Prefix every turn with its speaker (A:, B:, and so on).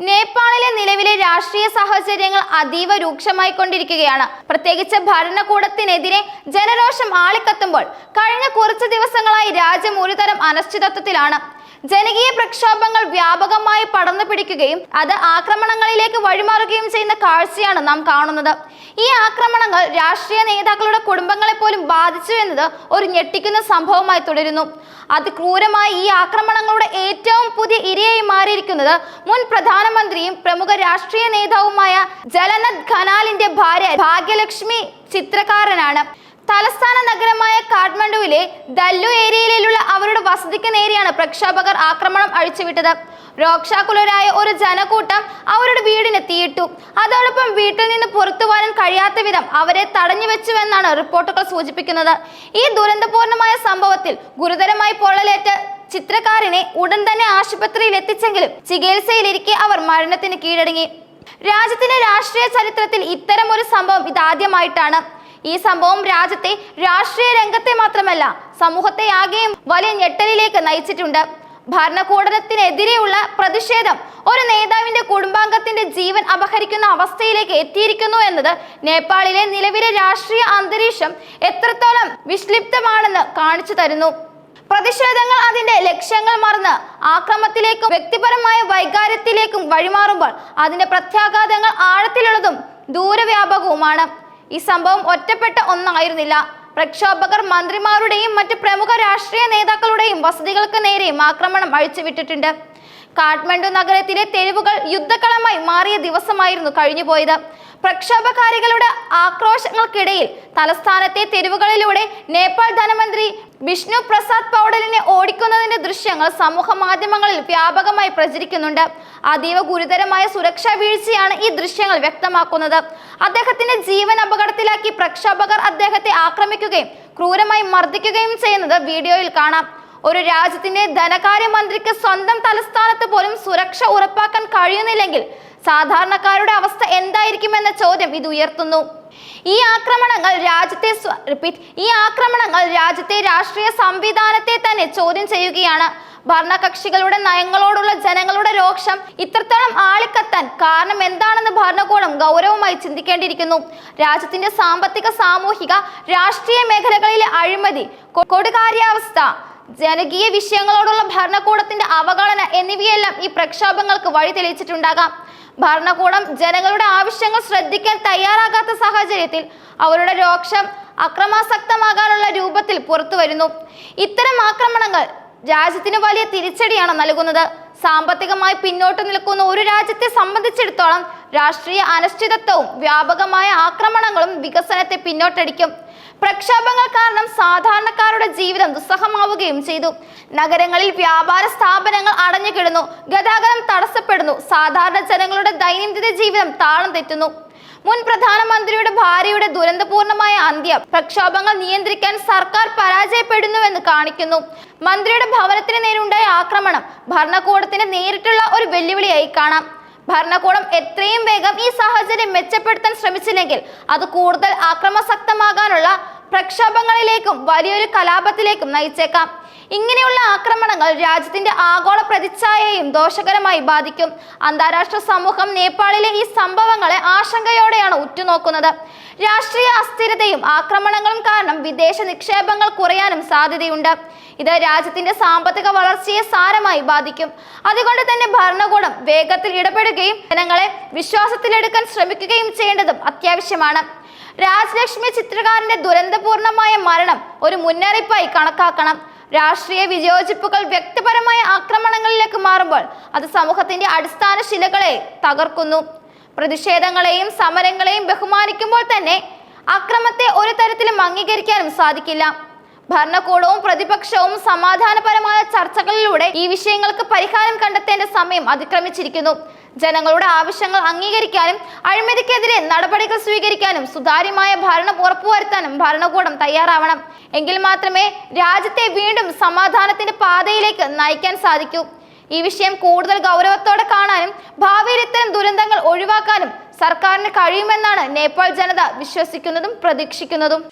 A: നേപ്പാളിലെ നിലവിലെ രാഷ്ട്രീയ സാഹചര്യങ്ങൾ അതീവ രൂക്ഷമായി കൊണ്ടിരിക്കുകയാണ് പ്രത്യേകിച്ച് ഭരണകൂടത്തിനെതിരെ ജനരോഷം ആളിക്കത്തുമ്പോൾ കഴിഞ്ഞ കുറച്ച് ദിവസങ്ങളായി രാജ്യം ഒരുതരം അനിശ്ചിതത്വത്തിലാണ്. ജനകീയ പ്രക്ഷോഭങ്ങൾ വ്യാപകമായി പടർന്നു പിടിക്കുകയും അത് ആക്രമണങ്ങളിലേക്ക് വഴിമാറുകയും ചെയ്യുന്ന കാഴ്ചയാണ് നാം കാണുന്നത്. ഈ ആക്രമണങ്ങൾ രാഷ്ട്രീയ നേതാക്കളുടെ കുടുംബങ്ങളെ പോലും ബാധിച്ചു എന്നത് ഒരു ഞെട്ടിക്കുന്ന സംഭവമായി തുടരുന്നു. അതിക്രൂരമായ ഈ ആക്രമണങ്ങളുടെ ഏറ്റവും പുതിയ ഇരയായി മാറിയിരിക്കുന്നത്. മുൻ പ്രധാനമന്ത്രിയും പ്രമുഖ രാഷ്ട്രീയ നേതാവുമായ ജലനദ് ഖനാലിന്റെ ഭാര്യ ഭാഗ്യലക്ഷ്മി ചിത്രകാരനാണ്. തലസ്ഥാന നഗരമായ കാഠ്മണ്ഡുവിലെ ദല്ലു ഏരിയയിലുള്ള അവരുടെ വസതിക്ക് നേരെയാണ് പ്രക്ഷോഭകർ ആക്രമണം അഴിച്ചുവിട്ടത്. രോക്ഷാകുലരായ ഒരു ജനക്കൂട്ടം അവരുടെ വീടിന് തീയിട്ടു. അതോടൊപ്പം വീട്ടിൽ നിന്ന് പുറത്തു വരാൻ കഴിയാത്ത വിധം അവരെ തടഞ്ഞു വെച്ചുവെന്നാണ് റിപ്പോർട്ടുകൾ സൂചിപ്പിക്കുന്നത്. ഈ ദുരന്തപൂർണമായ സംഭവത്തിൽ ഗുരുതരമായി പൊള്ളലേറ്റ ചിത്രകാരനെ ഉടൻ തന്നെ ആശുപത്രിയിൽ എത്തിച്ചെങ്കിലും ചികിത്സയിലിരിക്കെ അവർ മരണത്തിന് കീഴടങ്ങി. രാജ്യത്തിന്റെ രാഷ്ട്രീയ ചരിത്രത്തിൽ ഇത്തരം ഒരു സംഭവം ഇതാദ്യമായിട്ടാണ്. ഈ സംഭവം രാജ്യത്തെ രാഷ്ട്രീയ രംഗത്തെ മാത്രമല്ല സമൂഹത്തെ ആകെയും വലിയ ഞെട്ടലിലേക്ക് നയിച്ചിട്ടുണ്ട്. ഭരണകൂടത്തിനെതിരെയുള്ള പ്രതിഷേധം ഒരു നേതാവിന്റെ കുടുംബാംഗത്തിന്റെ ജീവൻ അപഹരിക്കുന്ന അവസ്ഥയിലേക്ക് എത്തിയിരിക്കുന്നു എന്നത് നേപ്പാളിലെ നിലവിലെ രാഷ്ട്രീയ അന്തരീക്ഷം എത്രത്തോളം വിഷ്ലിപ്തമാണെന്ന് കാണിച്ചു തരുന്നു. പ്രതിഷേധങ്ങൾ അതിന്റെ ലക്ഷ്യങ്ങൾ മറന്ന് ആക്രമത്തിലേക്കും വ്യക്തിപരമായ വൈകാര്യത്തിലേക്കും വഴിമാറുമ്പോൾ അതിന്റെ പ്രത്യാഘാതങ്ങൾ ആഴത്തിലുള്ളതും ദൂരവ്യാപകവുമാണ്. ഈ സംഭവം ഒറ്റപ്പെട്ട ഒന്നായിരുന്നില്ല. പ്രക്ഷോഭകർ മന്ത്രിമാരുടെയും മറ്റ് പ്രമുഖ രാഷ്ട്രീയ നേതാക്കളുടെയും വസതികൾക്ക് നേരെയും ആക്രമണം അഴിച്ചുവിട്ടിട്ടുണ്ട്. കാഠ്മണ്ഡു നഗരത്തിലെ തെരുവുകൾ യുദ്ധക്കളമായി മാറിയ ദിവസമായിരുന്നു കഴിഞ്ഞുപോയത്. പ്രക്ഷോഭകാരികളുടെ ആക്രോശങ്ങൾക്കിടയിൽ തലസ്ഥാനത്തെ തെരുവുകളിലൂടെ നേപ്പാൾ ധനമന്ത്രി വിഷ്ണു പ്രസാദ് പൗഡലിനെ ഓടിക്കുന്നതിന്റെ ദൃശ്യങ്ങൾ സമൂഹ മാധ്യമങ്ങളിൽ വ്യാപകമായി പ്രചരിക്കുന്നുണ്ട്. അതീവ ഗുരുതരമായ സുരക്ഷാ വീഴ്ചയാണ് ഈ ദൃശ്യങ്ങൾ വ്യക്തമാക്കുന്നത്. അദ്ദേഹത്തിന്റെ ജീവൻ അപകടത്തിലാക്കി പ്രക്ഷോഭകർ അദ്ദേഹത്തെ ആക്രമിക്കുകയും ക്രൂരമായി മർദ്ദിക്കുകയും ചെയ്യുന്നത് വീഡിയോയിൽ കാണാം. ഒരു രാജ്യത്തിന്റെ ധനകാര്യ മന്ത്രിക്ക് സ്വന്തം തലസ്ഥാനത്ത് പോലും സുരക്ഷ ഉറപ്പാക്കാൻ കഴിയുന്നില്ലെങ്കിൽ സാധാരണക്കാരുടെ അവസ്ഥ എന്തായിരിക്കുമെന്ന ചോദ്യം ഇത് ഉയർത്തുന്നു. ഈ ആക്രമണങ്ങൾ രാജ്യത്തെ ഈ ആക്രമണങ്ങൾ രാജ്യത്തെ രാഷ്ട്രീയ സംവിധാനത്തെ തന്നെ ചോദ്യം ചെയ്യുകയാണ്. ഭരണകക്ഷികളുടെ നയങ്ങളോടുള്ള ജനങ്ങളുടെ രോക്ഷം ഇത്രത്തോളം ആളിക്കത്താൻ കാരണം എന്താണെന്ന് ഭരണകൂടം ഗൗരവമായി ചിന്തിക്കേണ്ടിയിരിക്കുന്നു. രാജ്യത്തിന്റെ സാമ്പത്തിക സാമൂഹിക രാഷ്ട്രീയ മേഖലകളിലെ അഴിമതി കൊടുകാര്യാവസ്ഥ ജനകീയ വിഷയങ്ങളോടുള്ള ഭരണകൂടത്തിന്റെ അവഗണന എന്നിവയെല്ലാം ഈ പ്രക്ഷോഭങ്ങൾക്ക് വഴി തെളിയിച്ചിട്ടുണ്ടാകാം. ഭരണകൂടം ജനങ്ങളുടെ ആവശ്യങ്ങൾ ശ്രദ്ധിക്കാൻ തയ്യാറാകാത്ത സാഹചര്യത്തിൽ അവരുടെ രോക്ഷം അക്രമാസക്തമാകാനുള്ള രൂപത്തിൽ പുറത്തു വരുന്നു ഇത്തരം ആക്രമണങ്ങൾ രാജ്യത്തിന് വലിയ തിരിച്ചടിയാണ് നൽകുന്നത്. സാമ്പത്തികമായി പിന്നോട്ട് നിൽക്കുന്ന ഒരു രാജ്യത്തെ സംബന്ധിച്ചിടത്തോളം രാഷ്ട്രീയ അനിശ്ചിതത്വവും വ്യാപകമായ ആക്രമണങ്ങളും വികസനത്തെ പിന്നോട്ടടിക്കും. പ്രക്ഷോഭങ്ങൾ കാരണം സാധാരണക്കാരുടെ ജീവിതം ദുസ്സഹമാവുകയും ചെയ്തു. നഗരങ്ങളിൽ വ്യാപാര സ്ഥാപനങ്ങൾ അടഞ്ഞു കിടന്നു. ഗതാഗതം തടസ്സപ്പെടുന്നു. സാധാരണ ജനങ്ങളുടെ ദൈനംദിന ജീവിതം താളം തെറ്റുന്നു. മുൻ പ്രധാനമന്ത്രിയുടെ ഭാര്യയുടെ ദുരന്തപൂർണമായ അന്ത്യം പ്രക്ഷോഭങ്ങൾ നിയന്ത്രിക്കാൻ സർക്കാർ പരാജയപ്പെടുന്നുവെന്ന് കാണിക്കുന്നു. മന്ത്രിയുടെ ഭവനത്തിന് നേരുണ്ടായ ആക്രമണം ഭരണകൂടത്തിന് നേരിട്ടുള്ള ഒരു വെല്ലുവിളിയായി കാണാം. ഭരണകൂടം എത്രയും വേഗം ഈ സാഹചര്യം മെച്ചപ്പെടുത്താൻ ശ്രമിച്ചില്ലെങ്കിൽ അത് കൂടുതൽ ആക്രമസക്തമാകാനുള്ള പ്രക്ഷോഭങ്ങളിലേക്കും വലിയൊരു കലാപത്തിലേക്കും നയിച്ചേക്കാം. ഇങ്ങനെയുള്ള ആക്രമണങ്ങൾ രാജ്യത്തിന്റെ ആഗോള പ്രതിച്ഛായയും ദോഷകരമായി ബാധിക്കും. അന്താരാഷ്ട്ര സമൂഹം നേപ്പാളിലെ ഈ സംഭവങ്ങളെ ആശങ്കയോടെയാണ് ഉറ്റുനോക്കുന്നത്. രാഷ്ട്രീയ അസ്ഥിരതയും ആക്രമണങ്ങളും കാരണം വിദേശ നിക്ഷേപങ്ങൾ കുറയാനും സാധ്യതയുണ്ട്. ഇത് രാജ്യത്തിന്റെ സാമ്പത്തിക വളർച്ചയെ സാരമായി ബാധിക്കും. അതുകൊണ്ട് തന്നെ ഭരണകൂടം വേഗത്തിൽ ഇടപെടുകയും ജനങ്ങളെ വിശ്വാസത്തിലെടുക്കാൻ ശ്രമിക്കുകയും ചെയ്യേണ്ടതും അത്യാവശ്യമാണ്. രാജലക്ഷ്മി ചിത്രകാരന്റെ ദുരന്തപൂർണമായ മരണം ഒരു മുന്നറിയിപ്പായി കണക്കാക്കണം. രാഷ്ട്രീയ വിയോജിപ്പുകൾ വ്യക്തിപരമായ ആക്രമണങ്ങളിലേക്ക് മാറുമ്പോൾ അത് സമൂഹത്തിന്റെ അടിസ്ഥാന ശിലകളെ തകർക്കുന്നു. പ്രതിഷേധങ്ങളെയും സമരങ്ങളെയും ബഹുമാനിക്കുമ്പോൾ തന്നെ അക്രമത്തെ ഒരു തരത്തിലും അംഗീകരിക്കാനും സാധിക്കില്ല. ഭരണകൂടവും പ്രതിപക്ഷവും സമാധാനപരമായ ചർച്ചകളിലൂടെ ഈ വിഷയങ്ങൾക്ക് പരിഹാരം കണ്ടെത്തേണ്ട സമയം അതിക്രമിച്ചിരിക്കുന്നു. ജനങ്ങളുടെ ആവശ്യങ്ങൾ അംഗീകരിക്കാനും അഴിമതിക്കെതിരെ നടപടികൾ സ്വീകരിക്കാനും സുതാര്യമായ ഭരണം ഉറപ്പുവരുത്താനും ഭരണകൂടം തയ്യാറാവണം. എങ്കിൽ മാത്രമേ രാജ്യത്തെ വീണ്ടും സമാധാനത്തിന്റെ പാതയിലേക്ക് നയിക്കാൻ സാധിക്കൂ. ഈ വിഷയം കൂടുതൽ ഗൗരവത്തോടെ കാണാനും ഭാവിയിൽ ഇത്തരം ദുരന്തങ്ങൾ ഒഴിവാക്കാനും സർക്കാരിന് കഴിയുമെന്നാണ് നേപ്പാൾ ജനത വിശ്വസിക്കുന്നതും പ്രതീക്ഷിക്കുന്നതും.